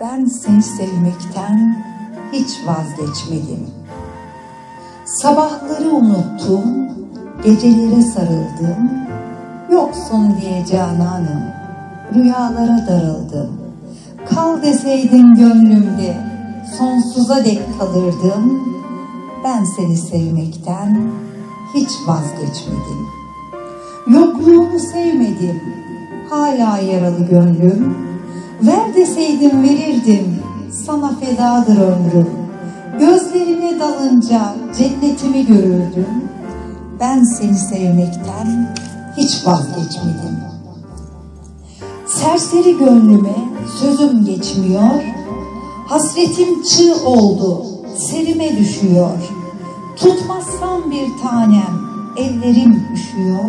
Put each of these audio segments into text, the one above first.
Ben seni sevmekten hiç vazgeçmedim. Sabahları unuttum, gecelere sarıldım. Yoksun diye cananım, rüyalara darıldım. Kal deseydin gönlümde, sonsuza dek kalırdım. Ben seni sevmekten hiç vazgeçmedim. Yokluğunu sevmedim, hala yaralı gönlüm. Ver deseydim verirdim, sana fedadır ömrüm. Gözlerine dalınca cennetimi görürdüm. Ben seni sevmekten hiç vazgeçmedim. Serseri gönlüme sözüm geçmiyor. Hasretim çığ oldu, serime düşüyor. Tutmazsam bir tanem, ellerim üşüyor.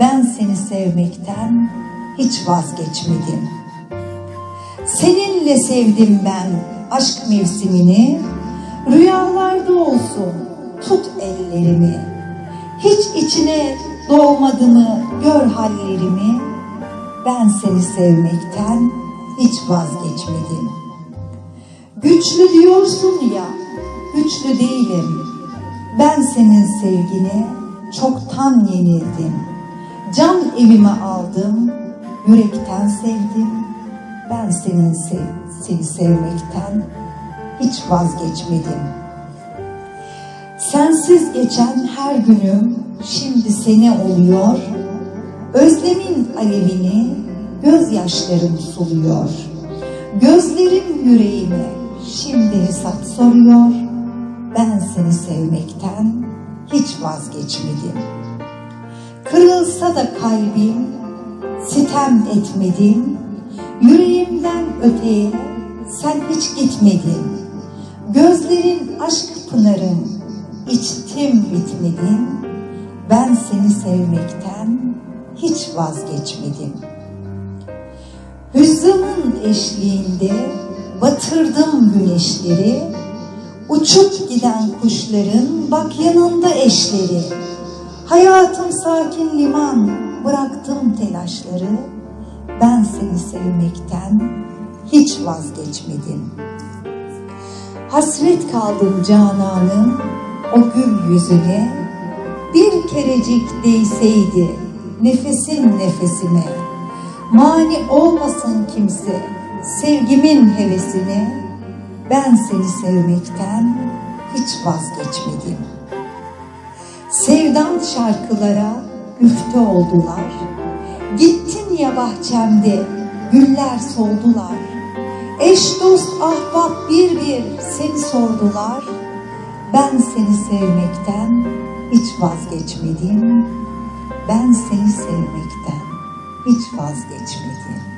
Ben seni sevmekten hiç vazgeçmedim. Seninle sevdim ben aşk mevsimini. Rüyalarda olsun tut ellerimi. Hiç içine doğmadı gör hallerimi. Ben seni sevmekten hiç vazgeçmedim. Güçlü diyorsun ya, güçlü değilim. Ben senin sevgine çoktan yenildim. Can evime aldım, yürekten sevdim. Ben senin sev seni sevmekten hiç vazgeçmedim. Sensiz geçen her günüm şimdi sene oluyor. Özlemin alevini gözyaşlarım suluyor. Gözlerim yüreğime şimdi hesap soruyor. Ben seni sevmekten hiç vazgeçmedim. Kırılsa da kalbim sitem etmedim. Yüreğimden öteye sen hiç gitmedin. Gözlerin aşk pınarım, içtim bitmedin. Ben seni sevmekten hiç vazgeçmedim. Hüznümün eşliğinde batırdım güneşleri. Uçup giden kuşların bak yanında eşleri. Hayatım sakin liman, bıraktım telaşları. Ben seni sevmekten hiç vazgeçmedim. Hasret kaldım cananım o gül yüzüne. Bir kerecik değseydi nefesin nefesime. Mani olmasın kimse sevgimin hevesine. Ben seni sevmekten hiç vazgeçmedim. Sevdam şarkılara güfte oldular. Gittin ya bahçemde güller soldular. Eş dost ahbap bir bir seni sordular. Ben seni sevmekten hiç vazgeçmedim. Ben seni sevmekten hiç vazgeçmedim.